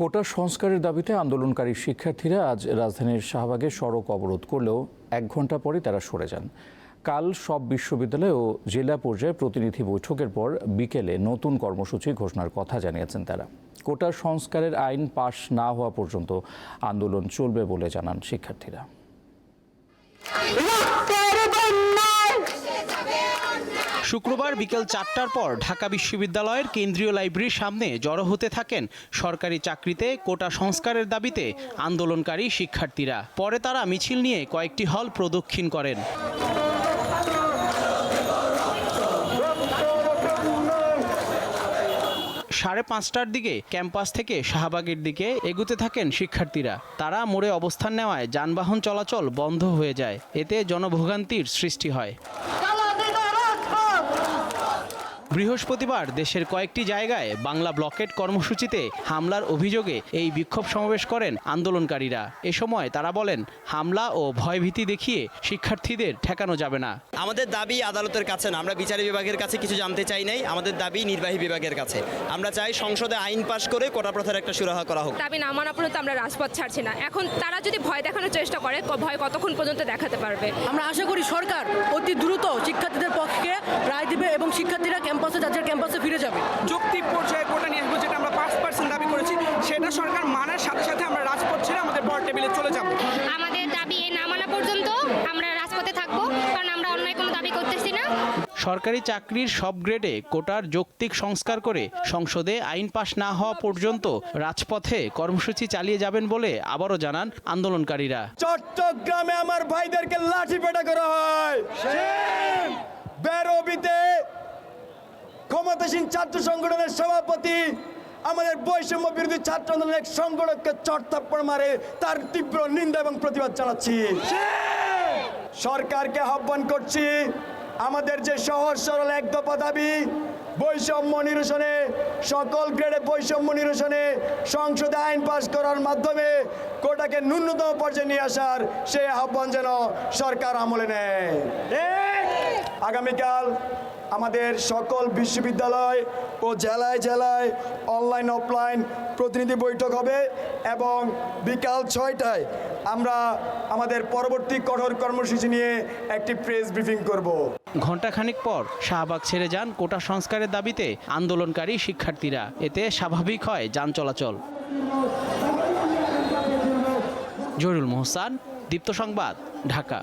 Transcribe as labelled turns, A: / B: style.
A: কোটা সংস্কারের দাবিতে আন্দোলনকারী শিক্ষার্থীরা আজ রাজধানীর শাহবাগে সড়ক অবরোধ করলেও এক ঘণ্টা পরে তারা সরে যান। কাল সব বিশ্ববিদ্যালয় ও জেলা পর্যায়ে প্রতিনিধি বৈঠকের পর বিকেলে নতুন কর্মসূচি ঘোষণার কথা জানিয়েছেন তারা। কোটা সংস্কারের আইন পাশ না হওয়া পর্যন্ত আন্দোলন চলবে বলে জানান শিক্ষার্থীরা।
B: শুক্রবার বিকেল চারটার পর ঢাকা বিশ্ববিদ্যালয়ের কেন্দ্রীয় লাইব্রেরির সামনে জড়ো হতে থাকেন সরকারি চাকরিতে কোটা সংস্কারের দাবিতে আন্দোলনকারী শিক্ষার্থীরা। পরে তারা মিছিল নিয়ে কয়েকটি হল প্রদক্ষিণ করেন। সাড়ে পাঁচটার দিকে ক্যাম্পাস থেকে শাহবাগের দিকে এগুতে থাকেন শিক্ষার্থীরা। তারা মোড়ে অবস্থান নেওয়ায় যানবাহন চলাচল বন্ধ হয়ে যায়। এতে জনভোগান্তির সৃষ্টি হয়। বৃহস্পতিবার দেশের কয়েকটি জায়গায় বাংলা ব্লকেট কর্মসূচিতে হামলার অভিযোগে এই বিক্ষোভ সমাবেশ করেন আন্দোলনকারীরা। এ সময় তারা বলেন হামলা ও ভয়ভীতি দেখিয়ে শিক্ষার্থীদের ঠেকানো যাবে না।
C: আমাদের দাবি আদালতের কাছে না আমরা বিচার বিভাগের কাছে কিছু জানতে চাই নাই আমাদের দাবি নির্বাহী বিভাগের কাছে। আমরা চাই সংসদে আইন পাশ করে কোটা প্রথার একটা সুরাহা করা হোক।
D: দাবি না মানা পর্যন্ত আমরা রাজপথ ছাড়ছি না। এখন তারা যদি ভয় দেখানোর চেষ্টা করে ভয় কতক্ষণ পর্যন্ত দেখাতে পারবে?
E: আমরা আশা করি সরকার অতি দ্রুত শিক্ষার্থীদের পক্ষে রায় দিবে এবং শিক্ষার্থীরা ক্যাম্পাসে যাদের ক্যাম্পাসে ফিরে যাবে।
F: যৌক্তিক পর্যায়ে কোটা নিয়ে আসব যেটা আমরা পাঁচ পার্সেন্ট দাবি করেছি সেটা সরকার মানার সাথে সাথে আমরা রাজপথ ছেড়ে আমাদের বড় টেবিলে চলে যাব।
G: আমাদের দাবি এ না মানা পর্যন্ত আমরা রাজপথে থাকব কারণ আমরা অন্যায় কোনো দাবি করতেছি না।
B: সরকারি চাকরির সব গ্রেডে কোটার যৌক্তিক সংস্কার করে সংসদে আইন পাশ না হওয়া পর্যন্ত রাজপথে কর্মসূচি চালিয়ে যাবেন বলে আবারও জানান আন্দোলনকারীরা।
H: চট্টগ্রামে আমার ভাইদেরকে লাঠি পেটা করা হয়। ক্ষমতাসীন ছাত্র সংগঠনের সভাপতি আমাদের বৈষম্য বিরোধী ছাত্র আন্দোলনের এক সংগঠককে চট্টাপ্পড় মারে তার তীব্র নিন্দা এবং প্রতিবাদ জানাচ্ছি। সরকারকে আহ্বান করছি আমাদের যে সহজ সরল এক দফা দাবি বৈষম্য নিরসনে সকল গ্রেডে বৈষম্য নিরসনে সংসদে আইন পাশ করার মাধ্যমে কোটাকে ন্যূনতম পর্যায়ে নিয়ে আসার সেই আহ্বান যেন সরকার আমলে নেয়। আগামীকাল আমাদের সকল বিশ্ববিদ্যালয় ও জেলায় জেলায় অনলাইন অফলাইন প্রতিনিধি বৈঠক হবে এবং বিকাল ছয়টায় আমরা আমাদের পরবর্তী কঠোর কর্মসূচি নিয়ে একটি প্রেস ব্রিফিং করব।
B: ঘণ্টাখানিক পর শাহবাগ ছেড়ে যান কোটা সংস্কারের দাবিতে আন্দোলনকারী শিক্ষার্থীরা। এতে স্বাভাবিক হয় যান চলাচল। জহিরুল মোহসান, দীপ্ত সংবাদ, ঢাকা।